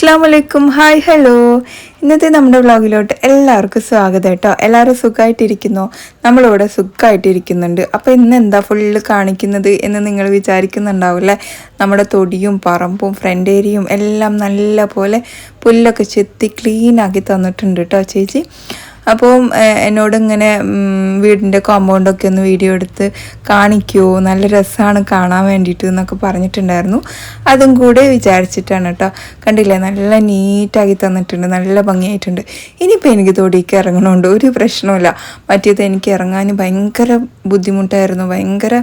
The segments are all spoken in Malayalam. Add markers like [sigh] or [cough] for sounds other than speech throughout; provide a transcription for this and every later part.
അസ്സാം വലൈക്കും ഹായ് ഹലോ ഇന്നത്തെ നമ്മുടെ വ്ളോഗിലോട്ട് എല്ലാവർക്കും സ്വാഗതം കേട്ടോ. എല്ലാവരും സുഖമായിട്ടിരിക്കുന്നോ നമ്മളിവിടെ സുഖമായിട്ടിരിക്കുന്നുണ്ട് അപ്പോൾ ഇന്ന് എന്താ ഫുള്ള് കാണിക്കുന്നത് എന്ന് നിങ്ങൾ വിചാരിക്കുന്നുണ്ടാവില്ലേ നമ്മുടെ തൊടിയും പറമ്പും ഫ്രണ്ട് ഏരിയയും എല്ലാം നല്ല പോലെ പുല്ലൊക്കെ ചെത്തി ക്ലീനാക്കി തന്നിട്ടുണ്ട് കേട്ടോ ചേച്ചി. അപ്പോൾ എന്നോട് ഇങ്ങനെ വീടിന്റെ കോമ്പൗണ്ടൊക്കെ ഒന്ന് വീഡിയോ എടുത്ത് കാണിക്കുമോ നല്ല രസമാണ് കാണാൻ വേണ്ടിയിട്ട് എന്നൊക്കെ പറഞ്ഞിട്ടുണ്ടായിരുന്നു. അതും കൂടെ വിചാരിച്ചിട്ടാണ് കേട്ടോ. കണ്ടില്ലേ? നല്ല നീറ്റാക്കി തന്നിട്ടുണ്ട്. നല്ല ഭംഗിയായിട്ടുണ്ട്. ഇനിയിപ്പോൾ എനിക്ക് തൊടിയിലേക്ക് ഇറങ്ങണമുണ്ട് ഒരു പ്രശ്നമില്ല മറ്റേത് എനിക്ക് ഇറങ്ങാൻ ഭയങ്കര ബുദ്ധിമുട്ടായിരുന്നു. ഭയങ്കര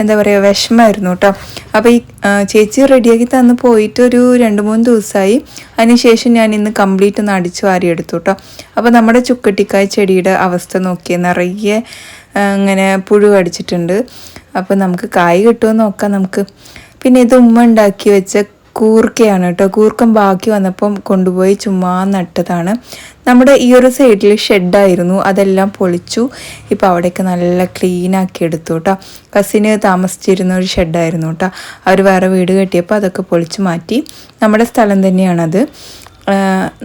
എന്താ പറയുക വിഷമമായിരുന്നു കേട്ടോ. അപ്പോൾ ഈ ചേച്ചി റെഡിയാക്കി തന്ന് പോയിട്ട് ഒരു രണ്ട് മൂന്ന് ദിവസമായി. അതിനുശേഷം ഞാൻ ഇന്ന് കംപ്ലീറ്റ് ഒന്ന് അടിച്ചു വാരി എടുത്തു കേട്ടോ. അപ്പോൾ നമ്മുടെ ചുക്കട്ടിക്കായ ചെടിയുടെ അവസ്ഥ നോക്കിയ നിറയെ ഇങ്ങനെ പുഴു കടിച്ചിട്ടുണ്ട്. അപ്പോൾ നമുക്ക് കായ് കിട്ടുമോ നോക്കാം നമുക്ക്. പിന്നെ ഇത് ഉമ്മ ഉണ്ടാക്കി വെച്ച കൂർക്കയാണ് കേട്ടോ. കൂർക്കം ബാക്കി വന്നപ്പം കൊണ്ടുപോയി ചുമ്മാ നട്ടതാണ്. നമ്മുടെ ഈ ഒരു സൈഡിൽ ഷെഡായിരുന്നു അതെല്ലാം പൊളിച്ചു. ഇപ്പോൾ അവിടെയൊക്കെ നല്ല ക്ലീൻ ആക്കി എടുത്തു കേട്ടോ. കസിന് താമസിച്ചിരുന്ന ഒരു ഷെഡായിരുന്നു കേട്ടോ. അവർ വേറെ വീട് കെട്ടിയപ്പോൾ അതൊക്കെ പൊളിച്ചു മാറ്റി. നമ്മുടെ സ്ഥലം തന്നെയാണത്.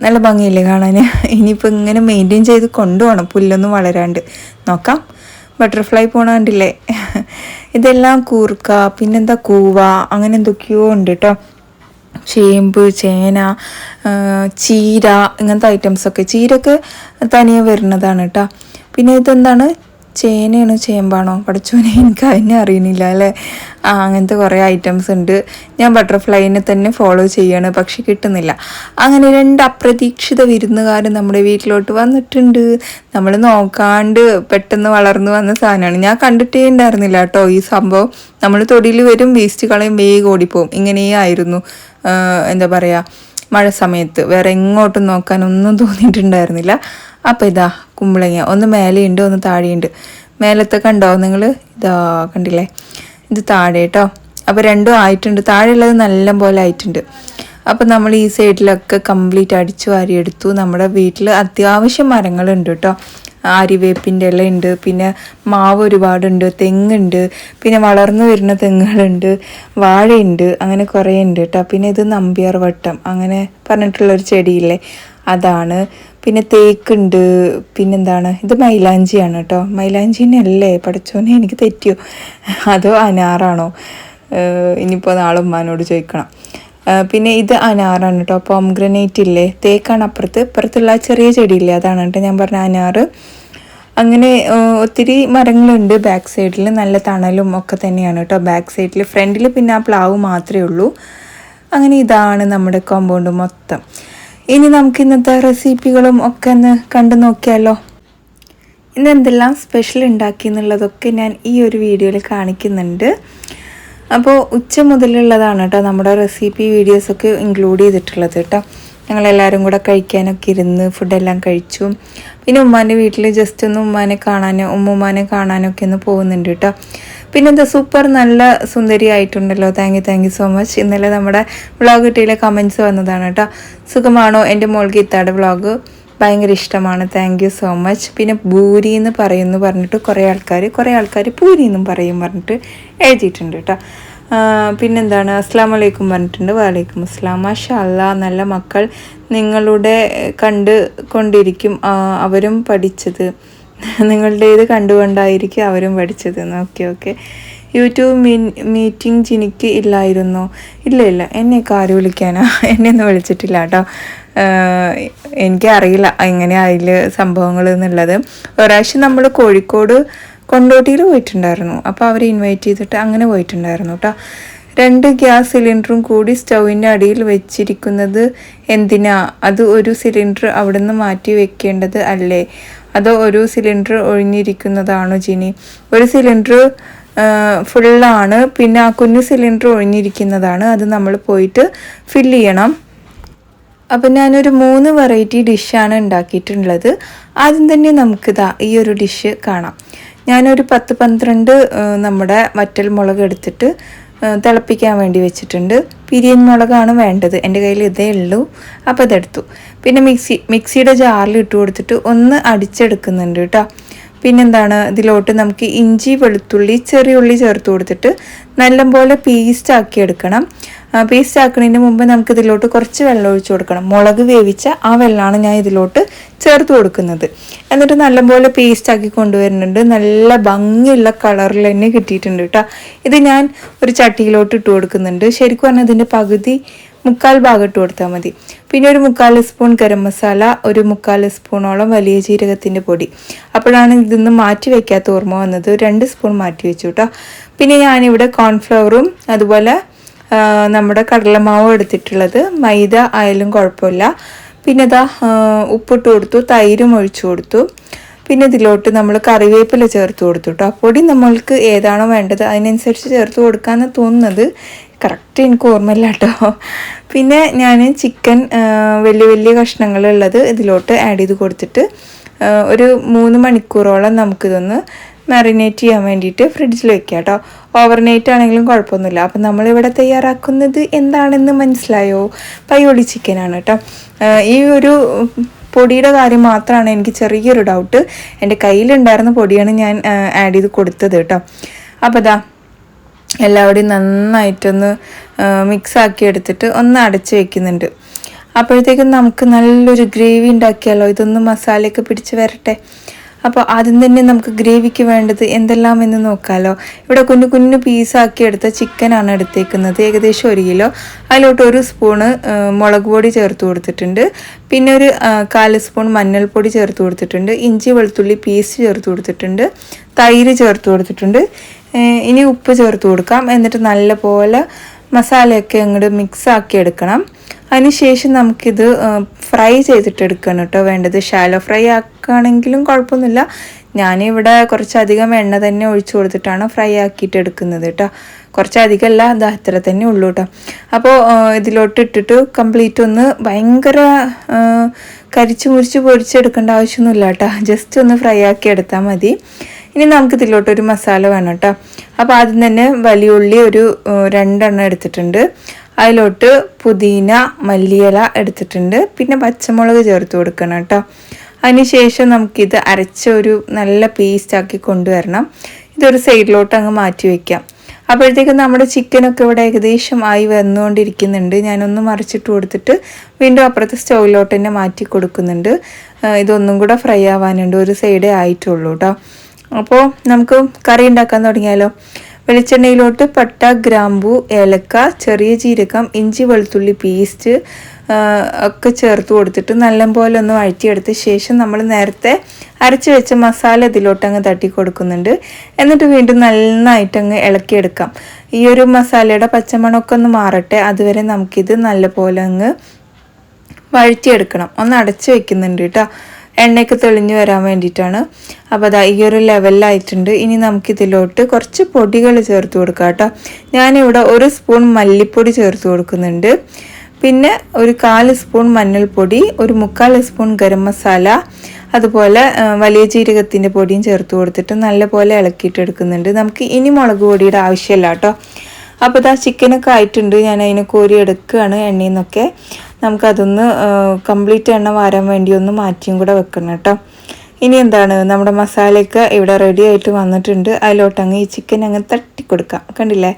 നല്ല ഭംഗിയില്ലേ കാണാൻ ഇനിയിപ്പോൾ ഇങ്ങനെ മെയിന്റെയിൻ ചെയ്ത് കൊണ്ടുപോകണം പുല്ലൊന്നും വളരാണ്ട്. നോക്കാം. ബട്ടർഫ്ലൈ പോണ കണ്ടില്ലേ? ഇതെല്ലാം കൂർക്ക പിന്നെന്താ കൂവ അങ്ങനെ എന്തൊക്കെയോ ഉണ്ട് കേട്ടോ ചേമ്പ് ചേന ചീര ഇങ്ങനത്തെ ഐറ്റംസൊക്കെ ചീരൊക്കെ തനിയെ വരുന്നതാണ് കേട്ടോ പിന്നെ ഇതെന്താണ്? ചേനയാണോ ചേമ്പാണോ? പഠിച്ചോനെ എനിക്ക് അതിനെ അറിയണില്ല അല്ലേ? ആ അങ്ങനത്തെ കുറേ ഐറ്റംസ് ഉണ്ട്. ഞാൻ ബട്ടർഫ്ലൈനെ തന്നെ ഫോളോ ചെയ്യാണ് പക്ഷെ കിട്ടുന്നില്ല. അങ്ങനെ രണ്ട് അപ്രതീക്ഷിത വിരുന്നുകാർ നമ്മുടെ വീട്ടിലോട്ട് വന്നിട്ടുണ്ട്. നമ്മൾ നോക്കാണ്ട് പെട്ടെന്ന് വളർന്നു വന്ന സാധനമാണ്. ഞാൻ കണ്ടിട്ടേ ഉണ്ടായിരുന്നില്ല കേട്ടോ ഈ സംഭവം. നമ്മൾ തൊടിയിൽ വരും വേസ്റ്റ് കളയും വേഗം ഓടിപ്പോവും. ഇങ്ങനെയായിരുന്നു. എന്താ പറയുക മഴ സമയത്ത്. വേറെ എങ്ങോട്ടും നോക്കാൻ ഒന്നും തോന്നിയിട്ടുണ്ടായിരുന്നില്ല. അപ്പോൾ ഇതാ കുമ്പളങ്ങ. ഒന്ന് മേലെയുണ്ട് ഒന്ന് താഴെയുണ്ട്. മേലത്തെ കണ്ടോ നിങ്ങൾ ഇതാ കണ്ടില്ലേ? ഇത് താഴെ കേട്ടോ അപ്പോൾ രണ്ടും ആയിട്ടുണ്ട്. താഴെയുള്ളത് നല്ല പോലെ ആയിട്ടുണ്ട്. അപ്പോൾ നമ്മൾ ഈ സൈഡിലൊക്കെ കംപ്ലീറ്റ് അടിച്ചു വാരിയെടുത്തു. നമ്മുടെ വീട്ടിൽ അത്യാവശ്യം മരങ്ങളുണ്ട് കേട്ടോ ആര്യവേപ്പിന്റെ ഇല ഉണ്ട് പിന്നെ മാവ് ഒരുപാടുണ്ട് തെങ്ങുണ്ട് പിന്നെ വളർന്നു വരുന്ന തെങ്ങുകളുണ്ട് വാഴയുണ്ട് അങ്ങനെ കുറേ ഉണ്ട് കേട്ടോ പിന്നെ ഇത് നമ്പ്യാർ വട്ടം അങ്ങനെ പറഞ്ഞിട്ടുള്ളൊരു ചെടിയില്ലേ അതാണ്. പിന്നെ തേക്കുണ്ട് പിന്നെന്താണ് ഇത് മൈലാഞ്ചിയാണ് കേട്ടോ മൈലാഞ്ചിനല്ലേ പഠിച്ചോനെ എനിക്ക് തെറ്റിയോ? അതോ അനാറാണോ? ഇനിയിപ്പോൾ നാളെ ഉമ്മാനോട് ചോദിക്കണം. പിന്നെ ഇത് അനാറാണ് കേട്ടോ പോംഗ്രനേറ്റ് ഇല്ലേ? തേക്കാണ് അപ്പുറത്ത്. അപ്പുറത്തുള്ള ചെറിയ ചെടിയില്ലേ? അതാണ് കേട്ടോ ഞാൻ പറഞ്ഞ അനാറ്. അങ്ങനെ ഒത്തിരി മരങ്ങളുണ്ട് ബാക്ക് സൈഡിൽ നല്ല തണലും ഒക്കെ തന്നെയാണ് കേട്ടോ ബാക്ക് സൈഡിൽ ഫ്രണ്ടിൽ പിന്നെ ആ പ്ലാവ് മാത്രമേ ഉള്ളൂ. അങ്ങനെ ഇതാണ് നമ്മുടെ കോമ്പൗണ്ട് മൊത്തം. ഇനി നമുക്ക് ഇന്നത്തെ റെസിപ്പികളും ഒക്കെ ഒന്ന് കണ്ടു നോക്കിയാലോ? ഇന്ന് എന്തെല്ലാം സ്പെഷ്യൽ ഉണ്ടാക്കി എന്നുള്ളതൊക്കെ ഞാൻ ഈ ഒരു വീഡിയോയിൽ കാണിക്കുന്നുണ്ട്. അപ്പോൾ ഉച്ച മുതലുള്ളതാണ് കേട്ടോ നമ്മുടെ റെസിപ്പി വീഡിയോസൊക്കെ ഇൻക്ലൂഡ് ചെയ്തിട്ടുള്ളത് കേട്ടോ. ഞങ്ങളെല്ലാവരും കൂടെ കഴിക്കാനൊക്കെ ഇരുന്ന് ഫുഡെല്ലാം കഴിച്ചു. പിന്നെ ഉമ്മാന്റെ വീട്ടിൽ ജസ്റ്റ് ഒന്ന് ഉമ്മാനെ കാണാനോ ഉമ്മുമ്മാനെ കാണാനൊക്കെ ഒന്ന് പോകുന്നുണ്ട് കേട്ടോ. പിന്നെ എന്താ സൂപ്പർ നല്ല സുന്ദരി ആയിട്ടുണ്ടല്ലോ. Thank you thank you so much ഇന്നലെ നമ്മുടെ വ്ളോഗ് കിട്ടിയിലെ കമൻസ് വന്നതാണ് കേട്ടോ. സുഖമാണോ എന്റെ മോൾക്ക് ഇത്താടെ വ്ളോഗ് ഭയങ്കര ഇഷ്ടമാണ്. താങ്ക് യു സോ മച്ച് പിന്നെ ഭൂരി എന്ന് പറയുന്നു പറഞ്ഞിട്ട് കുറേ ആൾക്കാർ കുറേ ആൾക്കാർ പൂരി എന്നും പറയും പറഞ്ഞിട്ട് എഴുതിയിട്ടുണ്ട് കേട്ടോ. പിന്നെന്താണ്? അസ്ലാം വലൈക്കും പറഞ്ഞിട്ടുണ്ട്. വലൈക്കും അസ്ലാം മാഷല്ല നല്ല മക്കൾ നിങ്ങളുടെ കണ്ട് കൊണ്ടിരിക്കും അവരും പഠിച്ചത്. നിങ്ങളുടെ ഇത് കണ്ടുകൊണ്ടായിരിക്കും അവരും പഠിച്ചത്. Okay okay YouTube me meeting ജിനിക്ക് ഇല്ലായിരുന്നോ. ഇല്ല ഇല്ല. എന്നെ ആര് വിളിക്കാനാ. [laughs] എന്നെ ഒന്നും വിളിച്ചിട്ടില്ല കേട്ടോ. എനിക്കറിയില്ല എങ്ങനെ അതിൽ സംഭവങ്ങൾ എന്നുള്ളത്. ഒരാഴ്ച നമ്മൾ കോഴിക്കോട് കൊണ്ടോട്ടിയിൽ പോയിട്ടുണ്ടായിരുന്നു. അപ്പോൾ അവർ ഇൻവൈറ്റ് ചെയ്തിട്ട് അങ്ങനെ പോയിട്ടുണ്ടായിരുന്നു കേട്ടോ രണ്ട് ഗ്യാസ് സിലിണ്ടറും കൂടി സ്റ്റൗവിന്റെ അടിയിൽ വെച്ചിരിക്കുന്നത് എന്തിനാ? അത് ഒരു സിലിണ്ടർ അവിടെ നിന്ന് മാറ്റി വെക്കേണ്ടത് അല്ലേ? അതോ ഒരു സിലിണ്ടർ ഒഴിഞ്ഞിരിക്കുന്നതാണോ ജിനി? ഒരു സിലിണ്ടർ ഫുള്ളാണ് പിന്നെ ആ കുഞ്ഞു സിലിണ്ടർ ഒഴിഞ്ഞിരിക്കുന്നതാണ്. അത് നമ്മൾ പോയിട്ട് ഫില്ല് ചെയ്യണം. അപ്പം ഞാനൊരു മൂന്ന് വെറൈറ്റി ഡിഷാണ് ഉണ്ടാക്കിയിട്ടുള്ളത്. ആദ്യം തന്നെ നമുക്ക് നമുക്കിതാ ഈ ഒരു ഡിഷ് കാണാം. ഞാനൊരു പത്ത് പന്ത്രണ്ട് നമ്മുടെ വറ്റൽ മുളക് എടുത്തിട്ട് തിളപ്പിക്കാൻ വേണ്ടി വെച്ചിട്ടുണ്ട്. പിരിയൻ മുളകാണ് വേണ്ടത്. എന്റെ കയ്യിൽ ഇതേ ഉള്ളൂ. അപ്പോൾ ഇതെടുത്തു. പിന്നെ മിക്സി മിക്സിയുടെ ജാറിൽ ഇട്ട് കൊടുത്തിട്ട് ഒന്ന് അടിച്ചെടുക്കുന്നുണ്ട് കേട്ടോ. പിന്നെന്താണ്? ഇതിലോട്ട് നമുക്ക് ഇഞ്ചി വെളുത്തുള്ളി ചെറിയ ഉള്ളി ചേർത്ത് കൊടുത്തിട്ട് നല്ലപോലെ പേസ്റ്റ് ആക്കി എടുക്കണം. പേസ്റ്റ് ആക്കുന്നതിന് മുമ്പ് നമുക്ക് ഇതിലോട്ട് കുറച്ച് വെള്ളം ഒഴിച്ചു കൊടുക്കണം. മുളക് വേവിച്ച ആ വെള്ളമാണ് ഞാൻ ഇതിലോട്ട് ചേർത്ത് കൊടുക്കുന്നത്. എന്നിട്ട് നല്ലപോലെ പേസ്റ്റ് ആക്കി കൊണ്ടുവരുന്നുണ്ട്. നല്ല ഭംഗിയുള്ള കളറിൽ തന്നെ കിട്ടിയിട്ടുണ്ട് കേട്ടോ. ഇത് ഞാൻ ഒരു ചട്ടിയിലോട്ട് ഇട്ട് കൊടുക്കുന്നുണ്ട്. ശരിക്കും പറഞ്ഞാൽ ഇതിന്റെ പകുതി മുക്കാൽ ഭാഗം ഇട്ട് കൊടുത്താൽ മതി. പിന്നെ ഒരു മുക്കാൽ സ്പൂൺ ഗരം മസാല ഒരു മുക്കാൽ സ്പൂണോളം വലിയ ജീരകത്തിന്റെ പൊടി. അപ്പോഴാണ് ഇതൊന്നും മാറ്റി വയ്ക്കാത്ത ഓർമ്മ വന്നത്. രണ്ട് സ്പൂൺ മാറ്റി വെച്ചു കേട്ടോ പിന്നെ ഞാനിവിടെ കോൺഫ്ലവറും അതുപോലെ നമ്മുടെ കടലമാവും എടുത്തിട്ടുള്ളത്. മൈദ ആയാലും കുഴപ്പമില്ല. പിന്നെ ഇതാ ഉപ്പിട്ട് കൊടുത്തു തൈരും ഒഴിച്ചു കൊടുത്തു. പിന്നെ ഇതിലോട്ട് നമ്മൾ കറിവേപ്പില ചേർത്ത് കൊടുത്തു കേട്ടോ പൊടി നമ്മൾക്ക് ഏതാണോ വേണ്ടത് അതിനനുസരിച്ച് ചേർത്ത് കൊടുക്കാമെന്ന് തോന്നുന്നത് കറക്റ്റ് എനിക്ക് ഓർമ്മയില്ല കേട്ടോ പിന്നെ ഞാൻ ചിക്കൻ വലിയ വലിയ കഷ്ണങ്ങളുള്ളത് ഇതിലോട്ട് ആഡ് ചെയ്ത് കൊടുത്തിട്ട് ഒരു മൂന്ന് മണിക്കൂറോളം നമുക്കിതൊന്ന് മാറിനേറ്റ് ചെയ്യാൻ വേണ്ടിയിട്ട് ഫ്രിഡ്ജിൽ വെക്കുക കേട്ടോ ഓവർനൈറ്റ് ആണെങ്കിലും കുഴപ്പമൊന്നുമില്ല. അപ്പം നമ്മളിവിടെ തയ്യാറാക്കുന്നത് എന്താണെന്ന് മനസ്സിലായോ? പയ്യോളി ചിക്കനാണ് കേട്ടോ ഈ ഒരു പൊടിയുടെ കാര്യം മാത്രമാണ് എനിക്ക് ചെറിയൊരു ഡൗട്ട് എന്റെ കയ്യിലുണ്ടായിരുന്ന പൊടിയാണ് ഞാൻ ആഡ് ചെയ്ത് കൊടുത്തത് കേട്ടോ. അപ്പോൾ ഇതാ എല്ലാവരുടെയും നന്നായിട്ടൊന്ന് മിക്സ് ആക്കി എടുത്തിട്ട് ഒന്ന് അടച്ച് വെക്കുന്നുണ്ട്. അപ്പോഴത്തേക്കും നമുക്ക് നല്ലൊരു ഗ്രേവി ഉണ്ടാക്കിയാലോ? ഇതൊന്ന് മസാലയൊക്കെ പിടിച്ച് വരട്ടെ. അപ്പോൾ ആദ്യം തന്നെ നമുക്ക് ഗ്രേവിക്ക് വേണ്ടത് എന്തെല്ലാം എന്ന് നോക്കാമല്ലോ ഇവിടെ കുഞ്ഞു കുഞ്ഞു പീസാക്കി എടുത്ത ചിക്കനാണ് എടുത്തേക്കുന്നത്. ഏകദേശം ഒരു കിലോ. അതിലോട്ട് ഒരു സ്പൂണ് മുളക് പൊടി ചേർത്ത് കൊടുത്തിട്ടുണ്ട്. പിന്നെ ഒരു കാൽ സ്പൂൺ മഞ്ഞൾപ്പൊടി ചേർത്ത് കൊടുത്തിട്ടുണ്ട്. ഇഞ്ചി വെളുത്തുള്ളി പീസ് ചേർത്ത് കൊടുത്തിട്ടുണ്ട്. തൈര് ചേർത്ത് കൊടുത്തിട്ടുണ്ട്. ഇനി ഉപ്പ് ചേർത്ത് കൊടുക്കാം. എന്നിട്ട് നല്ല പോലെ മസാലയൊക്കെ അങ്ങോട്ട് മിക്സ് ആക്കി എടുക്കണം അതിനുശേഷം നമുക്കിത് ഫ്രൈ ചെയ്തിട്ട് എടുക്കണം കേട്ടോ വേണ്ടത്. ഷാലോ ഫ്രൈ ആക്കുകയാണെങ്കിലും കുഴപ്പമൊന്നുമില്ല. ഞാനിവിടെ കുറച്ചധികം എണ്ണ തന്നെ ഒഴിച്ചു കൊടുത്തിട്ടാണ് ഫ്രൈ ആക്കിയിട്ട് എടുക്കുന്നത് കേട്ടോ കുറച്ചധികമല്ല അത് അത്ര തന്നെ ഉള്ളൂ കേട്ടോ അപ്പോൾ ഇതിലോട്ട് ഇട്ടിട്ട് കംപ്ലീറ്റ് ഒന്ന് ഭയങ്കര കരിച്ചു മുറിച്ച് പൊരിച്ചെടുക്കേണ്ട ആവശ്യമൊന്നുമില്ല കേട്ടോ ജസ്റ്റ് ഒന്ന് ഫ്രൈ ആക്കി എടുത്താൽ മതി. ഇനി നമുക്ക് ഇതിലോട്ട് ഒരു മസാല വേണം കേട്ടോ. അപ്പോൾ ആദ്യം തന്നെ വലിയ ഉള്ളി ഒരു രണ്ടെണ്ണം എടുത്തിട്ടുണ്ട്. അതിലോട്ട് പുതിന മല്ലിയില എടുത്തിട്ടുണ്ട്. പിന്നെ പച്ചമുളക് ചേർത്ത് കൊടുക്കണം കേട്ടോ. അതിനുശേഷം നമുക്കിത് അരച്ച ഒരു നല്ല പേസ്റ്റാക്കി കൊണ്ടുവരണം. ഇതൊരു സൈഡിലോട്ട് അങ്ങ് മാറ്റി വയ്ക്കാം അപ്പോഴത്തേക്കും നമ്മുടെ ചിക്കനൊക്കെ ഇവിടെ ഏകദേശം ആയി വന്നുകൊണ്ടിരിക്കുന്നുണ്ട്. ഞാനൊന്ന് മറിച്ചിട്ട് കൊടുത്തിട്ട് വീണ്ടും അപ്പുറത്തെ സ്റ്റൗവിലോട്ട് തന്നെ മാറ്റി കൊടുക്കുന്നുണ്ട്. ഇതൊന്നും കൂടെ ഫ്രൈ ആവാനുണ്ട്. ഒരു സൈഡേ ആയിട്ടുള്ളൂ കേട്ടോ. അപ്പോൾ നമുക്ക് കറി ഉണ്ടാക്കാൻ തുടങ്ങിയാലോ? വെളിച്ചെണ്ണയിലോട്ട് പട്ട ഗ്രാമ്പു ഏലക്ക ചെറിയ ജീരകം ഇഞ്ചി വെളുത്തുള്ളി പേസ്റ്റ് ഒക്കെ ചേർത്ത് കൊടുത്തിട്ട് നല്ലപോലെ ഒന്ന് വഴറ്റിയെടുത്ത ശേഷം നമ്മൾ നേരത്തെ അരച്ച് വെച്ച മസാല ഇതിലോട്ട് അങ്ങ് തട്ടി കൊടുക്കുന്നുണ്ട്. എന്നിട്ട് വീണ്ടും നന്നായിട്ട് അങ്ങ് ഇളക്കിയെടുക്കാം. ഈ ഒരു മസാലയുടെ പച്ചമണമൊക്കെ ഒന്ന് മാറട്ടെ. അതുവരെ നമുക്കിത് നല്ലപോലെ അങ്ങ് വഴറ്റിയെടുക്കണം. ഒന്ന് അടച്ച് വെക്കുന്നുണ്ട് കേട്ടോ. എണ്ണയൊക്കെ തെളിഞ്ഞു വരാൻ വേണ്ടിയിട്ടാണ്. അപ്പോൾ അതാ ഈ ഒരു ലെവലിലായിട്ടുണ്ട് ഇനി നമുക്കിതിലോട്ട് കുറച്ച് പൊടികൾ ചേർത്ത് കൊടുക്കാം കേട്ടോ. ഞാനിവിടെ ഒരു സ്പൂൺ മല്ലിപ്പൊടി ചേർത്ത് കൊടുക്കുന്നുണ്ട്. പിന്നെ ഒരു കാൽ സ്പൂൺ മഞ്ഞൾപ്പൊടി ഒരു മുക്കാൽ സ്പൂൺ ഗരം മസാല അതുപോലെ വലിയ ജീരകത്തിന്റെ പൊടിയും ചേർത്ത് കൊടുത്തിട്ട് നല്ലപോലെ ഇളക്കിയിട്ടെടുക്കുന്നുണ്ട്. നമുക്ക് ഇനി മുളക് പൊടിയുടെ ആവശ്യമില്ല കേട്ടോ. അപ്പോൾ ഇതാ ചിക്കനൊക്കെ ആയിട്ടുണ്ട്. ഞാൻ അതിനെ കോരി എടുക്കുകയാണ് എണ്ണയിൽ നിന്നൊക്കെ. നമുക്കതൊന്ന് കംപ്ലീറ്റ് എണ്ണ വാരാൻ വേണ്ടി ഒന്ന് മാറ്റിയും കൂടെ വെക്കണം കേട്ടോ. ഇനി എന്താണ് നമ്മുടെ മസാലയൊക്കെ ഇവിടെ റെഡി ആയിട്ട് വന്നിട്ടുണ്ട്. അതിലോട്ട് അങ്ങ് ഈ ചിക്കൻ അങ്ങ് തട്ടിക്കൊടുക്കാം. കണ്ടില്ലേ?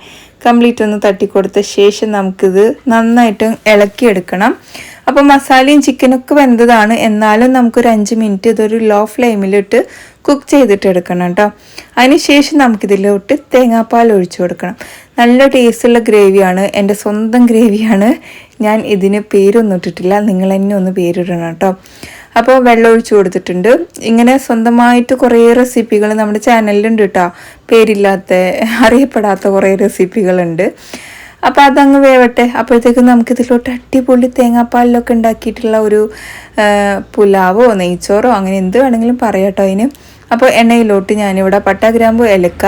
കംപ്ലീറ്റ് ഒന്ന് തട്ടിക്കൊടുത്ത ശേഷം നമുക്കിത് നന്നായിട്ട് ഇളക്കിയെടുക്കണം. അപ്പോൾ മസാലയും ചിക്കനൊക്കെ വെന്തതാണ്. എന്നാലും നമുക്കൊരു അഞ്ച് മിനിറ്റ് ഇതൊരു ലോ ഫ്ലെയിമിലിട്ട് കുക്ക് ചെയ്തിട്ട് എടുക്കണം കേട്ടോ അതിനുശേഷം നമുക്കിതിലോട്ട് തേങ്ങാപ്പാൽ ഒഴിച്ചു കൊടുക്കണം. നല്ല ടേസ്റ്റുള്ള ഗ്രേവിയാണ് എന്റെ സ്വന്തം ഗ്രേവിയാണ് ഞാൻ ഇതിന് പേരൊന്നും ഇട്ടിട്ടില്ല. നിങ്ങൾ തന്നെ ഒന്ന് പേരിടണം കേട്ടോ. അപ്പോൾ വെള്ളം ഒഴിച്ചു കൊടുത്തിട്ടുണ്ട്. ഇങ്ങനെ സ്വന്തമായിട്ട് കുറേ റെസിപ്പികൾ നമ്മുടെ ചാനലിലുണ്ട് കേട്ടോ. പേരില്ലാത്ത അറിയപ്പെടാത്ത കുറേ റെസിപ്പികളുണ്ട് അപ്പോൾ അതങ്ങ് വേവട്ടെ. അപ്പോഴത്തേക്കും നമുക്ക് ഇതിലോട്ട് അടിപൊളി തേങ്ങാപ്പാലിലൊക്കെ ഉണ്ടാക്കിയിട്ടുള്ള ഒരു പുലാവോ നെയ്ച്ചോറോ അങ്ങനെ എന്ത് വേണമെങ്കിലും പറയാം കേട്ടോ അതിന്. അപ്പോൾ എണ്ണയിലോട്ട് ഞാനിവിടെ പട്ട ഗ്രാമ്പു ഏലക്ക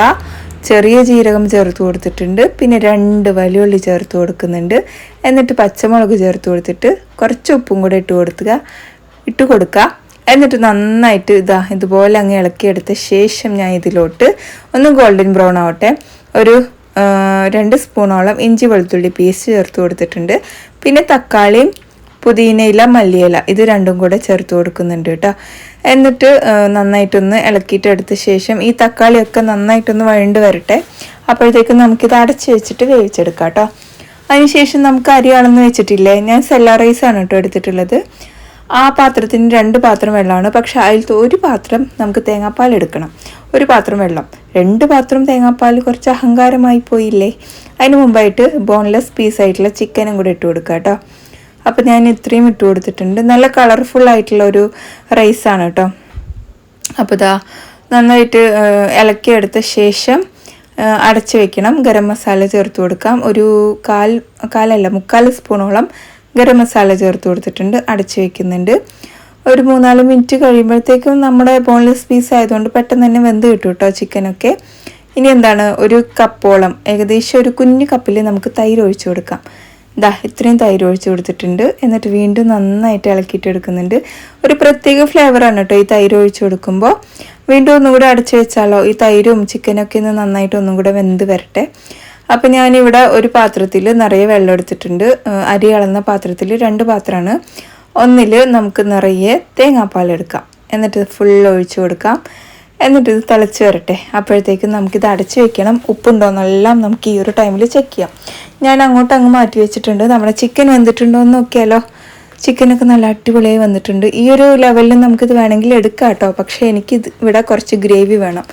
ചെറിയ ജീരകം ചേർത്ത് കൊടുത്തിട്ടുണ്ട്. പിന്നെ രണ്ട് വലിയുള്ളി ചേർത്ത് കൊടുക്കുന്നുണ്ട്. എന്നിട്ട് പച്ചമുളക് ചേർത്ത് കൊടുത്തിട്ട് കുറച്ച് ഉപ്പും കൂടെ ഇട്ട് കൊടുക്കുക. ഇട്ട് കൊടുക്കുക. എന്നിട്ട് നന്നായിട്ട് ഇതാ ഇതുപോലെ അങ്ങ് ഇളക്കിയെടുത്ത ശേഷം ഞാൻ ഇതിലോട്ട് ഒന്ന് ഗോൾഡൻ ബ്രൗൺ ആവട്ടെ. ഒരു രണ്ട് സ്പൂണോളം ഇഞ്ചി വെളുത്തുള്ളി പേസ്റ്റ് ചേർത്ത് കൊടുത്തിട്ടുണ്ട്. പിന്നെ തക്കാളിയും പുതിനയില മല്ലിയില ഇത് രണ്ടും കൂടെ ചേർത്ത് കൊടുക്കുന്നുണ്ട് കേട്ടോ. എന്നിട്ട് നന്നായിട്ടൊന്ന് ഇളക്കിയിട്ട് എടുത്ത ശേഷം ഈ തക്കാളിയൊക്കെ നന്നായിട്ടൊന്ന് വഴണ്ട് വരട്ടെ. അപ്പോഴത്തേക്കും നമുക്കിത് അടച്ച് വെച്ചിട്ട് വേവിച്ചെടുക്കാം കേട്ടോ. അതിനുശേഷം നമുക്ക് അരി അളന്ന് വെച്ചിട്ടില്ലേ? ഞാൻ സെല്ലാ റൈസാണ് കേട്ടോ എടുത്തിട്ടുള്ളത്. ആ പാത്രത്തിന് രണ്ട് പാത്രം വെള്ളമാണ്. പക്ഷെ അതിലത്തെ ഒരു പാത്രം നമുക്ക് തേങ്ങാപ്പാൽ എടുക്കണം. ഒരു പാത്രം വെള്ളം. രണ്ട് പാത്രം തേങ്ങാപ്പാൽ കുറച്ച് അഹങ്കാരമായി പോയില്ലേ? അതിന് മുമ്പായിട്ട് ബോൺലെസ് പീസായിട്ടുള്ള ചിക്കനും കൂടെ ഇട്ട് കൊടുക്കാം കേട്ടോ. അപ്പോൾ ഞാൻ ഇത്രയും ഇട്ട് കൊടുത്തിട്ടുണ്ട്. നല്ല കളർഫുൾ ആയിട്ടുള്ള ഒരു റൈസാണ് കേട്ടോ അപ്പോൾ ഇതാ നന്നായിട്ട് ഇളക്കിയെടുത്ത ശേഷം അടച്ചു വെക്കണം. ഗരം മസാല ചേർത്ത് കൊടുക്കാം. ഒരു കാൽ കാലല്ല മുക്കാൽ സ്പൂണോളം ഗരം മസാല ചേർത്ത് കൊടുത്തിട്ടുണ്ട്. അടച്ചു വെക്കുന്നുണ്ട്. ഒരു മൂന്നാൽ മിനിറ്റ് കഴിയുമ്പോഴത്തേക്കും നമ്മുടെ ബോൺലെസ് പീസ് ആയതുകൊണ്ട് പെട്ടെന്ന് തന്നെ വെന്ത് കിട്ടും കേട്ടോ ചിക്കനൊക്കെ ഇനി എന്താണ്? ഒരു കപ്പോളം ഏകദേശം ഒരു കുഞ്ഞു കപ്പിൽ നമുക്ക് തൈര് ഒഴിച്ചു കൊടുക്കാം. ദാ ഇത്രയും തൈര് ഒഴിച്ച് കൊടുത്തിട്ടുണ്ട്. എന്നിട്ട് വീണ്ടും നന്നായിട്ട് ഇളക്കിയിട്ട് എടുക്കുന്നുണ്ട്. ഒരു പ്രത്യേക ഫ്ലേവറാണ് കേട്ടോ ഈ തൈര് ഒഴിച്ച് കൊടുക്കുമ്പോൾ വീണ്ടും ഒന്നും കൂടെ അടച്ചു വെച്ചാലോ? ഈ തൈരും ചിക്കനൊക്കെ ഒന്ന് നന്നായിട്ട് ഒന്നും കൂടെ വെന്ത് വരട്ടെ. അപ്പം ഞാനിവിടെ ഒരു പാത്രത്തിൽ നിറയെ വെള്ളം എടുത്തിട്ടുണ്ട്. അരി അളന്ന പാത്രത്തിൽ രണ്ട് പാത്രമാണ്. ഒന്നിൽ നമുക്ക് നിറയെ തേങ്ങാപ്പാൽ എടുക്കാം. എന്നിട്ട് ഫുൾ ഒഴിച്ചു കൊടുക്കാം. എന്നിട്ട് ഇത് തിളച്ച് വരട്ടെ. അപ്പോഴത്തേക്കും നമുക്കിത് അടച്ച് വെക്കണം. ഉപ്പുണ്ടോയെന്നെല്ലാം നമുക്ക് ഈ ഒരു ടൈമിൽ ചെക്ക് ചെയ്യാം. ഞാൻ അങ്ങോട്ട് അങ്ങ് മാറ്റി വെച്ചിട്ടുണ്ട്. നമ്മുടെ ചിക്കൻ വന്നിട്ടുണ്ടോ എന്ന് നോക്കിയാലോ ചിക്കനൊക്കെ നല്ല അടിപൊളിയായി വന്നിട്ടുണ്ട്. ഈ ഒരു ലെവലിൽ നമുക്കിത് വേണമെങ്കിൽ എടുക്കാം കേട്ടോ പക്ഷേ എനിക്ക് ഇവിടെ കുറച്ച് ഗ്രേവി വേണം.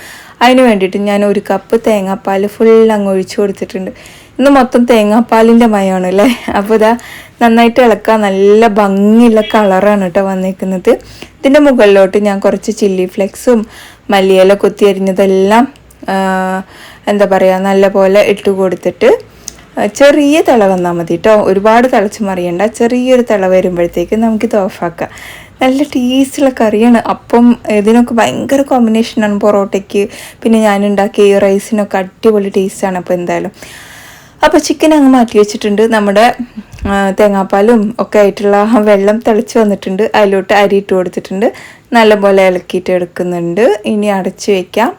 അതിന് വേണ്ടിയിട്ട് ഞാൻ ഒരു കപ്പ് തേങ്ങാപ്പാൽ ഫുൾ അങ്ങ് ഒഴിച്ചു കൊടുത്തിട്ടുണ്ട്. ഇന്ന് മൊത്തം തേങ്ങാപ്പാലിന്റെ മയമാണ് അല്ലേ? അപ്പോൾ ഇതാ നന്നായിട്ട് ഇളക്കുക നല്ല ഭംഗിയുള്ള കളറാണ് കേട്ടോ വന്നിരിക്കുന്നത് ഇതിന്റെ മുകളിലോട്ട് ഞാൻ കുറച്ച് ചില്ലി ഫ്ലെക്സും മല്ലിയില കൊത്തിയരിഞ്ഞതെല്ലാം എന്താ പറയുക നല്ല പോലെ ഇട്ട് കൊടുത്തിട്ട് ചെറിയ തിള വന്നാൽ മതി കേട്ടോ ഒരുപാട് തിളച്ച് മറിയണ്ട. ചെറിയൊരു തിള വരുമ്പോഴത്തേക്ക് നമുക്കിത് ഓഫാക്കാം നല്ല ടേസ്റ്റുള്ള കറിയാണ്. അപ്പം ഇതിനൊക്കെ ഭയങ്കര കോമ്പിനേഷനാണ് പൊറോട്ടയ്ക്ക്. പിന്നെ ഞാൻ ഉണ്ടാക്കിയ ഈ റൈസിനൊക്കെ അടിപൊളി ടേസ്റ്റാണ് അപ്പോൾ എന്തായാലും. അപ്പോൾ ചിക്കൻ അങ്ങ് മാറ്റി വെച്ചിട്ടുണ്ട്. നമ്മുടെ തേങ്ങാപ്പാലും ഒക്കെ ആയിട്ടുള്ള ആ വെള്ളം തിളച്ച് വന്നിട്ടുണ്ട്. അതിലോട്ട് അരി ഇട്ട് കൊടുത്തിട്ടുണ്ട്. നല്ലപോലെ ഇളക്കിയിട്ട് എടുക്കുന്നുണ്ട്. ഇനി അടച്ച് വെക്കാം.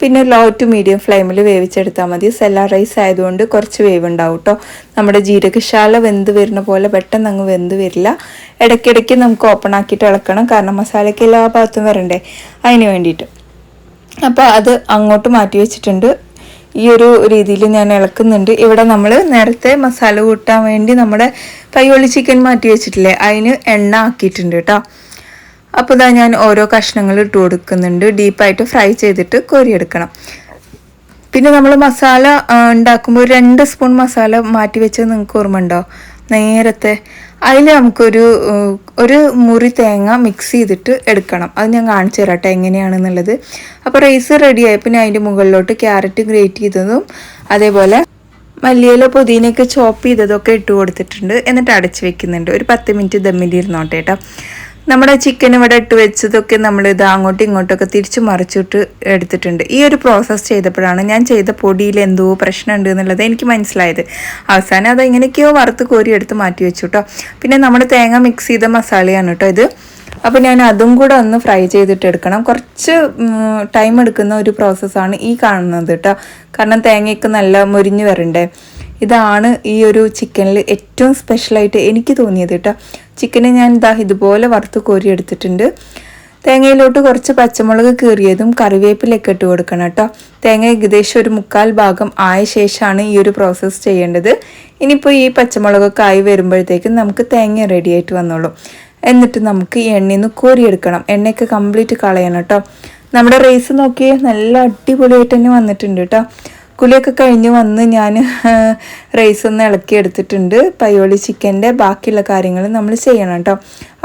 പിന്നെ ലോ ടു മീഡിയം ഫ്ലെയിമിൽ വേവിച്ചെടുത്താൽ മതി. സെല്ലാ റൈസ് ആയതുകൊണ്ട് കുറച്ച് വേവ് ഉണ്ടാവും കേട്ടോ നമ്മുടെ ജീരകശാല വെന്ത് വരുന്ന പോലെ പെട്ടെന്ന് അങ്ങ് വെന്ത് വരില്ല. ഇടയ്ക്കിടയ്ക്ക് നമുക്ക് ഓപ്പൺ ആക്കിയിട്ട് ഇളക്കണം. കാരണം മസാലയ്ക്ക് എല്ലാ ഭാഗത്തും വരണ്ടേ? അതിന് വേണ്ടിയിട്ട്. അപ്പോൾ അത് അങ്ങോട്ട് മാറ്റി വെച്ചിട്ടുണ്ട്. ഈ ഒരു രീതിയിൽ ഞാൻ ഇളക്കുന്നുണ്ട്. ഇവിടെ നമ്മൾ നേരത്തെ മസാല കൂട്ടാൻ വേണ്ടി നമ്മുടെ പയ്യോളി ചിക്കൻ മാറ്റി വെച്ചിട്ടില്ലേ? അതിന് എണ്ണ ആക്കിയിട്ടുണ്ട് കേട്ടോ അപ്പോൾ ഇതാ ഞാൻ ഓരോ കഷ്ണങ്ങൾ ഇട്ട് കൊടുക്കുന്നുണ്ട്. ഡീപ്പായിട്ട് ഫ്രൈ ചെയ്തിട്ട് കോരിയെടുക്കണം. പിന്നെ നമ്മൾ മസാല ഉണ്ടാക്കുമ്പോൾ രണ്ട് സ്പൂൺ മസാല മാറ്റി വെച്ചത് നിങ്ങൾക്ക് ഓർമ്മ ഉണ്ടോ നേരത്തെ അതിൽ നമുക്കൊരു ഒരു മുറി തേങ്ങ മിക്സ് ചെയ്തിട്ട് എടുക്കണം. അത് ഞാൻ കാണിച്ചു തരാം കേട്ടോ എങ്ങനെയാണെന്നുള്ളത്. അപ്പോൾ റൈസ് റെഡി ആയപ്പോൾ ഞാൻ അതിന്റെ മുകളിലോട്ട് ക്യാരറ്റ് ഗ്രേറ്റ് ചെയ്തതും അതേപോലെ മല്ലിയില പുതിനയൊക്കെ ചോപ്പ് ചെയ്തതൊക്കെ ഇട്ട് കൊടുത്തിട്ടുണ്ട്. എന്നിട്ട് അടച്ച് വെക്കുന്നുണ്ട്. ഒരു പത്ത് മിനിറ്റ് ദമ്മിലിരുന്നോട്ടെ കേട്ടോ. നമ്മുടെ ചിക്കൻ ഇവിടെ ഇട്ട് വെച്ചതൊക്കെ നമ്മൾ ഇത് അങ്ങോട്ടും ഇങ്ങോട്ടൊക്കെ തിരിച്ചു മറിച്ചിട്ട് എടുത്തിട്ടുണ്ട്. ഈ ഒരു പ്രോസസ്സ് ചെയ്തപ്പോഴാണ് ഞാൻ ചെയ്ത പൊടിയിൽ എന്തോ പ്രശ്നമുണ്ട് എന്നുള്ളത് എനിക്ക് മനസ്സിലായത്. അവസാനം അത് എങ്ങനെയൊക്കെയോ വറുത്ത് കോരി എടുത്ത് മാറ്റി വെച്ചു കേട്ടോ പിന്നെ നമ്മുടെ തേങ്ങ മിക്സ് ചെയ്ത മസാലയാണ് കേട്ടോ ഇത്. അപ്പോൾ ഞാൻ അതും കൂടെ ഒന്ന് ഫ്രൈ ചെയ്തിട്ട് എടുക്കണം. കുറച്ച് ടൈം എടുക്കുന്ന ഒരു പ്രോസസ്സാണ് ഈ കാണുന്നത് കേട്ടോ കാരണം തേങ്ങയൊക്കെ നല്ല മുരിഞ്ഞു വരണ്ടേ. ഇതാണ് ഈ ഒരു ചിക്കനിൽ ഏറ്റവും സ്പെഷ്യലായിട്ട് എനിക്ക് തോന്നിയത് കേട്ടോ ചിക്കന് ഞാൻ ഇതാ ഇതുപോലെ വറുത്ത് കോരി എടുത്തിട്ടുണ്ട്. തേങ്ങയിലോട്ട് കുറച്ച് പച്ചമുളക് കീറിയതും കറിവേപ്പിലൊക്കെ ഇട്ട് കൊടുക്കണം കേട്ടോ. തേങ്ങ ഏകദേശം ഒരു മുക്കാൽ ഭാഗം ആയ ശേഷമാണ് ഈ ഒരു പ്രോസസ്സ് ചെയ്യേണ്ടത്. ഇനിയിപ്പോൾ ഈ പച്ചമുളകൊക്കെ ആയി വരുമ്പോഴത്തേക്കും നമുക്ക് തേങ്ങ റെഡി ആയിട്ട് വന്നോളും. എന്നിട്ട് നമുക്ക് ഈ എണ്ണയിൽ നിന്ന് കോരിയെടുക്കണം. എണ്ണയൊക്കെ കംപ്ലീറ്റ് കളയണം കേട്ടോ. നമ്മുടെ റൈസ് നോക്കിയേ നല്ല അടിപൊളിയായിട്ട് തന്നെ വന്നിട്ടുണ്ട് കേട്ടോ. കുളിയൊക്കെ കഴിഞ്ഞ് വന്ന് ഞാൻ റൈസ് ഒന്ന് ഇളക്കി എടുത്തിട്ടുണ്ട്. പയ്യോളി ചിക്കന്റെ ബാക്കിയുള്ള കാര്യങ്ങൾ നമ്മൾ ചെയ്യണം കേട്ടോ.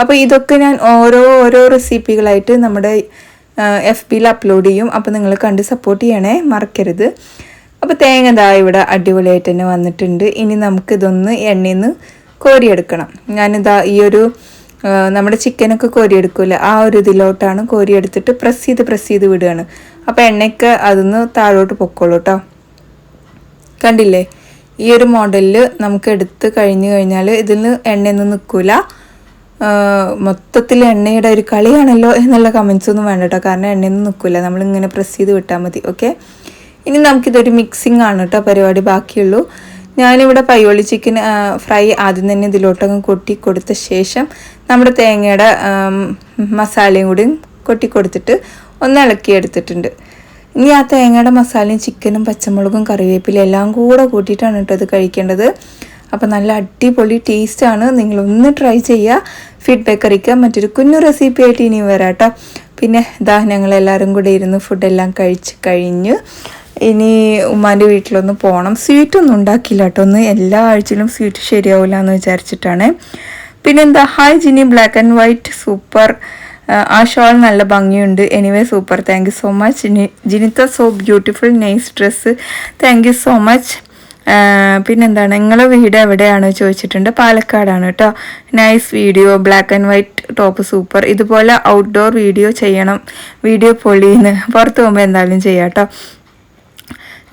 അപ്പോൾ ഇതൊക്കെ ഞാൻ ഓരോ ഓരോ റെസിപ്പികളായിട്ട് നമ്മുടെ എഫ് ബിയിൽ അപ്ലോഡ് ചെയ്യും. അപ്പോൾ നിങ്ങൾ കണ്ട് സപ്പോർട്ട് ചെയ്യണേ മറക്കരുത്. അപ്പോൾ തേങ്ങ ദാ ഇവിടെ അടിപൊളിയായിട്ട് തന്നെ വന്നിട്ടുണ്ട്. ഇനി നമുക്കിതൊന്ന് എണ്ണയിൽ നിന്ന് കോരിയെടുക്കണം. ഞാനിതാ ഈ ഒരു നമ്മുടെ ചിക്കനൊക്കെ കോരിയെടുക്കില്ല? ആ ഒരു ഇതിലോട്ടാണ് കോരിയെടുത്തിട്ട് പ്രസ് ചെയ്ത് പ്രസ് ചെയ്ത് വിടുകയാണ്. അപ്പോൾ എണ്ണയ്ക്ക് അതൊന്ന് താഴോട്ട് പൊക്കോളൂ കേട്ടോ. കണ്ടില്ലേ? ഈ ഒരു മോഡലിൽ നമുക്ക് എടുത്ത് കഴിഞ്ഞു കഴിഞ്ഞാൽ ഇതിൽ നിന്ന് എണ്ണയൊന്നും നിൽക്കില്ല മൊത്തത്തിൽ എണ്ണയുടെ ഒരു കളിയാണല്ലോ എന്നുള്ള കമൻസ് ഒന്നും വേണ്ട കേട്ടോ കാരണം എണ്ണയൊന്നും നിൽക്കില്ല നമ്മളിങ്ങനെ പ്രസ് ചെയ്ത് വിട്ടാൽ മതി. ഓക്കെ ഇനി നമുക്കിതൊരു മിക്സിംഗ് ആണ് കേട്ടോ പരിപാടി ബാക്കിയുള്ളൂ. ഞാനിവിടെ പയ്യോളി ചിക്കൻ ഫ്രൈ ആദ്യം തന്നെ ഇതിലോട്ടങ്ങ് കൊട്ടി കൊടുത്ത ശേഷം നമ്മുടെ തേങ്ങയുടെ മസാലയും കൂടി കൊട്ടി കൊടുത്തിട്ട് ഒന്ന് ഇളക്കി എടുത്തിട്ടുണ്ട് ഇനി ആ തേങ്ങയുടെ മസാലയും ചിക്കനും പച്ചമുളകും കറിവേപ്പിലും എല്ലാം കൂടെ കൂട്ടിയിട്ടാണ് കേട്ടോ ഇത് കഴിക്കേണ്ടത്. അപ്പോൾ നല്ല അടിപൊളി ടേസ്റ്റാണ് നിങ്ങളൊന്ന് ട്രൈ ചെയ്യുക. ഫീഡ്ബാക്ക് അറിയിക്കുക. മറ്റൊരു കുഞ്ഞു റെസിപ്പി ആയിട്ട് ഇനിയും വരാം കേട്ടോ. പിന്നെ ഇതാ ഞങ്ങളെല്ലാവരും കൂടെ ഇരുന്ന് ഫുഡെല്ലാം കഴിച്ച് കഴിഞ്ഞ്. ഇനി ഉമ്മാന്റെ വീട്ടിലൊന്ന് പോകണം സ്വീറ്റ് ഒന്നും ഉണ്ടാക്കില്ല കേട്ടോ. ഒന്ന് എല്ലാ ആഴ്ചയിലും സ്വീറ്റ് ശരിയാവില്ല എന്ന് വിചാരിച്ചിട്ടാണ്. പിന്നെന്താ? Hi Jini black and white super ആ ഷോൾ നല്ല ഭംഗിയുണ്ട്. Anyway super thank you so much Jini ജിനിത്ത so beautiful nice dress thank you so much പിന്നെന്താണ്? നിങ്ങളെ വീട് എവിടെയാണ് ചോദിച്ചിട്ടുണ്ട്? പാലക്കാടാണ് കേട്ടോ nice video black and white top super ഇതുപോലെ ഔട്ട്ഡോർ വീഡിയോ ചെയ്യണം. വീഡിയോ പൊളിന്ന്. പുറത്ത് പോകുമ്പോൾ എന്തായാലും ചെയ്യാം കേട്ടോ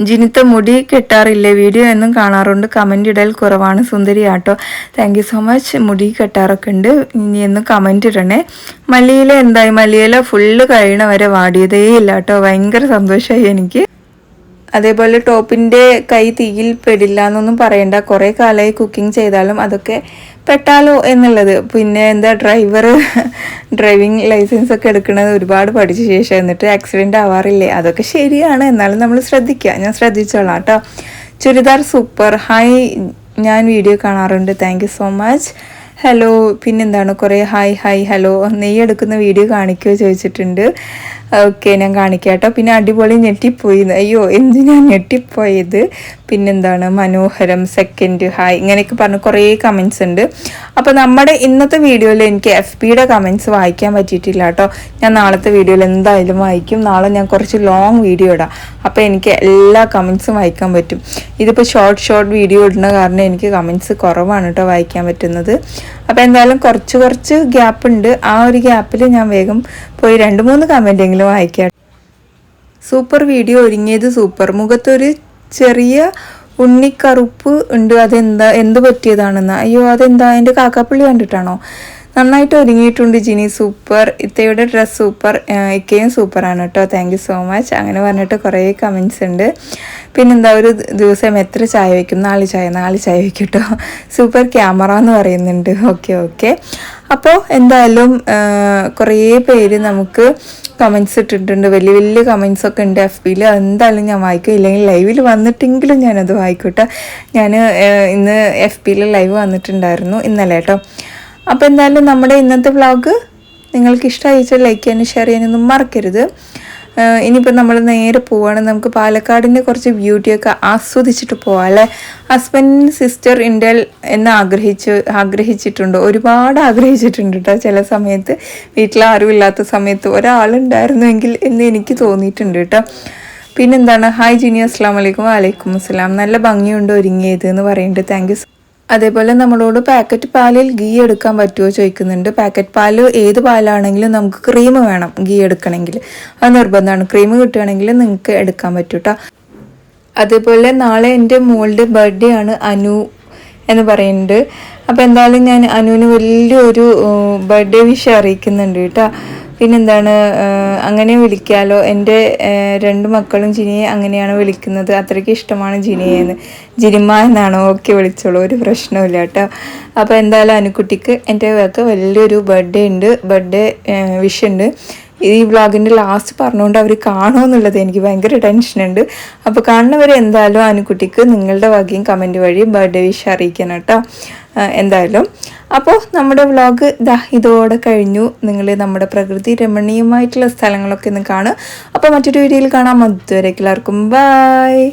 ജിനിത്ത മുടി കെട്ടാറില്ലേ? വീഡിയോ എന്നും കാണാറുണ്ട്. കമന്റ് ഇടൽ കുറവാണ് സുന്ദരി ആട്ടോ താങ്ക് സോ മച്ച് മുടി കെട്ടാറൊക്കെ ഉണ്ട്. ഇനി എന്നും കമന്റ് ഇടണേ. മല്ലിയില എന്തായി? മല്ലിയില ഫുള്ള് കഴിയണ വരെ വാടിയതേ ഇല്ല കേട്ടോ. ഭയങ്കര സന്തോഷമായി എനിക്ക്. അതേപോലെ ടോപ്പിന്റെ കൈ തീയിൽ പെടില്ല എന്നൊന്നും പറയണ്ട. കുറേ കാലമായി കുക്കിംഗ് ചെയ്താലും അതൊക്കെ പെട്ടാലോ എന്നുള്ളത്. പിന്നെ എന്താ ഡ്രൈവർ ഡ്രൈവിംഗ് ലൈസൻസ് ഒക്കെ എടുക്കുന്നത് ഒരുപാട് പഠിച്ച ശേഷം എന്നിട്ട് ആക്സിഡന്റ് ആവാറില്ലേ? അതൊക്കെ ശരിയാണ്. എന്നാലും നമ്മൾ ശ്രദ്ധിക്കുക ഞാൻ ശ്രദ്ധിച്ചോളാം കേട്ടോ. ചുരിദാർ സൂപ്പർ. ഹായ് ഞാൻ വീഡിയോ കാണാറുണ്ട്. താങ്ക് സോ മച്ച് ഹലോ പിന്നെന്താണ്? കുറേ ഹായ് ഹായ് ഹലോ നെയ്യെടുക്കുന്ന വീഡിയോ കാണിക്കുകയോ ചോദിച്ചിട്ടുണ്ട്. ഓക്കെ ഞാൻ കാണിക്കാം കേട്ടോ പിന്നെ അടിപൊളി ഞെട്ടിപ്പോയി അയ്യോ എന്തിനാ ഞെട്ടിപ്പോയത്? പിന്നെന്താണ്? മനോഹരം സെക്കൻഡ് ഹായ് ഇങ്ങനെയൊക്കെ പറഞ്ഞ് കുറേ കമൻസ് ഉണ്ട്. അപ്പോൾ നമ്മുടെ ഇന്നത്തെ വീഡിയോയിൽ എനിക്ക് എഫ് ബിയുടെ കമൻസ് വായിക്കാൻ പറ്റിയിട്ടില്ല കേട്ടോ ഞാൻ നാളത്തെ വീഡിയോയിൽ എന്തായാലും വായിക്കും. നാളെ ഞാൻ കുറച്ച് ലോങ് വീഡിയോ ഇടാം. അപ്പോൾ എനിക്ക് എല്ലാ കമൻസും വായിക്കാൻ പറ്റും. ഇതിപ്പോൾ ഷോർട്ട് ഷോർട്ട് വീഡിയോ ഇടുന്ന കാരണം എനിക്ക് കമൻസ് കുറവാണ് കേട്ടോ വായിക്കാൻ പറ്റുന്നത്. അപ്പോൾ എന്തായാലും കുറച്ച് കുറച്ച് ഗ്യാപ്പ് ഉണ്ട്. ആ ഒരു ഗ്യാപ്പിൽ ഞാൻ വേഗം പോയി രണ്ട് മൂന്ന് കമന്റെങ്കിലും വായിക്കാം സൂപ്പർ വീഡിയോ ഒരുങ്ങിയത് സൂപ്പർ. മുഖത്തൊരു ചെറിയ ഉണ്ണിക്കറുപ്പ് ഉണ്ട്. അതെന്താ എന്ത് പറ്റിയതാണെന്ന്? അയ്യോ അതെന്താ? എന്റെ കാക്കാപ്പള്ളി കണ്ടിട്ടാണോ? നന്നായിട്ട് ഒരുങ്ങിയിട്ടുണ്ട് ജിനി. സൂപ്പർ. ഇത്തയുടെ ഡ്രസ്സ് സൂപ്പർ. ഇക്കയും സൂപ്പറാണ് കേട്ടോ. താങ്ക് യു സോ മച്ച് അങ്ങനെ പറഞ്ഞിട്ട് കുറേ കമൻസ് ഉണ്ട്. പിന്നെന്താ ഒരു ദിവസം എത്ര ചായ വയ്ക്കും നാല് ചായ നാല് ചായ വയ്ക്കും കേട്ടോ. സൂപ്പർ ക്യാമറ എന്ന് പറയുന്നുണ്ട്. ഓക്കെ ഓക്കെ അപ്പോൾ എന്തായാലും കുറേ പേര് നമുക്ക് കമൻസ് ഇട്ടിട്ടുണ്ട്. വലിയ വലിയ കമൻസ് ഒക്കെ ഉണ്ട് എഫ് ബിയിൽ എന്തായാലും ഞാൻ വായിക്കും. ഇല്ലെങ്കിൽ ലൈവിൽ വന്നിട്ടെങ്കിലും ഞാനത് വായിക്കട്ടെ. ഞാൻ ഇന്ന് എഫ് ബിയിൽ ലൈവ് വന്നിട്ടുണ്ടായിരുന്നു ഇന്നലെ കേട്ടോ അപ്പോൾ എന്തായാലും നമ്മുടെ ഇന്നത്തെ വ്ളോഗ് നിങ്ങൾക്ക് ഇഷ്ടമായി ലൈക്ക് ചെയ്യാനും ഷെയർ ചെയ്യാനൊന്നും മറക്കരുത്. ഇനിയിപ്പോൾ നമ്മൾ നേരെ പോവുകയാണ് നമുക്ക് പാലക്കാടിന്റെ കുറച്ച് ബ്യൂട്ടിയൊക്കെ ആസ്വദിച്ചിട്ട് പോവാം അല്ലേ? ഹസ്ബൻഡ് സിസ്റ്റർ ഇൻഡൽ എന്ന് ആഗ്രഹിച്ച് ആഗ്രഹിച്ചിട്ടുണ്ട്. ഒരുപാട് ആഗ്രഹിച്ചിട്ടുണ്ട് കേട്ടോ ചില സമയത്ത്. ഇല്ലാത്ത സമയത്ത് ഒരാളുണ്ടായിരുന്നുവെങ്കിൽ എന്ന് എനിക്ക് തോന്നിയിട്ടുണ്ട് കേട്ടോ പിന്നെന്താണ്? ഹായ് ജിനി അസ്സാം വലൈക്കും വലൈക്കും അസ്സലാം. നല്ല ഭംഗിയുണ്ട് ഒരുങ്ങിയത് എന്ന് പറയുന്നുണ്ട്. താങ്ക് യു അതേപോലെ നമ്മളോട് പാക്കറ്റ് പാലിൽ ഗീ എടുക്കാൻ പറ്റുമോ ചോദിക്കുന്നുണ്ട്. പാക്കറ്റ് പാൽ ഏത് പാലാണെങ്കിലും നമുക്ക് ക്രീം വേണം ഗീ എടുക്കണമെങ്കിൽ. അത് നിർബന്ധമാണ്. ക്രീം കിട്ടുകയാണെങ്കിൽ നിങ്ങൾക്ക് എടുക്കാൻ പറ്റും കേട്ടോ അതേപോലെ നാളെ എന്റെ മോളുടെ ബർത്ത്ഡേ ആണ് അനു എന്ന് പറയുന്നുണ്ട്. അപ്പോൾ എന്തായാലും ഞാൻ അനുവിന് വലിയൊരു ബർത്ത്ഡേ വിഷ് അറിയിക്കുന്നുണ്ട് കേട്ടോ പിന്നെന്താണ് അങ്ങനെ വിളിക്കാലോ? എന്റെ രണ്ട് മക്കളും ജിനിയെ അങ്ങനെയാണ് വിളിക്കുന്നത്. അത്രയ്ക്ക് ഇഷ്ടമാണ് ജിനിയെ എന്ന് ജിനിമ എന്നാണ്? ഓക്കെ വിളിച്ചോളൂ. ഒരു പ്രശ്നമില്ല കേട്ടോ. അപ്പോൾ എന്തായാലും അനുക്കുട്ടിക്ക് എന്റെ ഒക്കെ വലിയൊരു ബർത്ത്ഡേ ഉണ്ട്. ബർത്ത്ഡേ വിഷ് ഉണ്ട്. ഈ വ്ളോഗിന്റെ ലാസ്റ്റ് പറഞ്ഞുകൊണ്ട് അവർ കാണുമെന്നുള്ളത് എനിക്ക് ഭയങ്കര ടെൻഷനുണ്ട് അപ്പോൾ കാണുന്നവർ എന്തായാലും അനുക്കുട്ടിക്ക് നിങ്ങളുടെ വകയും കമന്റ് വഴി ബർത്ത്ഡേ വിഷ് അറിയിക്കണം കേട്ടോ. എന്തായാലും. അപ്പോൾ നമ്മുടെ വ്ളോഗ് ഇതാ ഇതോടെ കഴിഞ്ഞു. നിങ്ങൾ നമ്മുടെ പ്രകൃതി രമണീയമായിട്ടുള്ള സ്ഥലങ്ങളൊക്കെ ഒന്ന് കാണുക. അപ്പോൾ മറ്റൊരു വീഡിയോയിൽ കാണാം. അതുവരെ എല്ലാവർക്കും ബൈ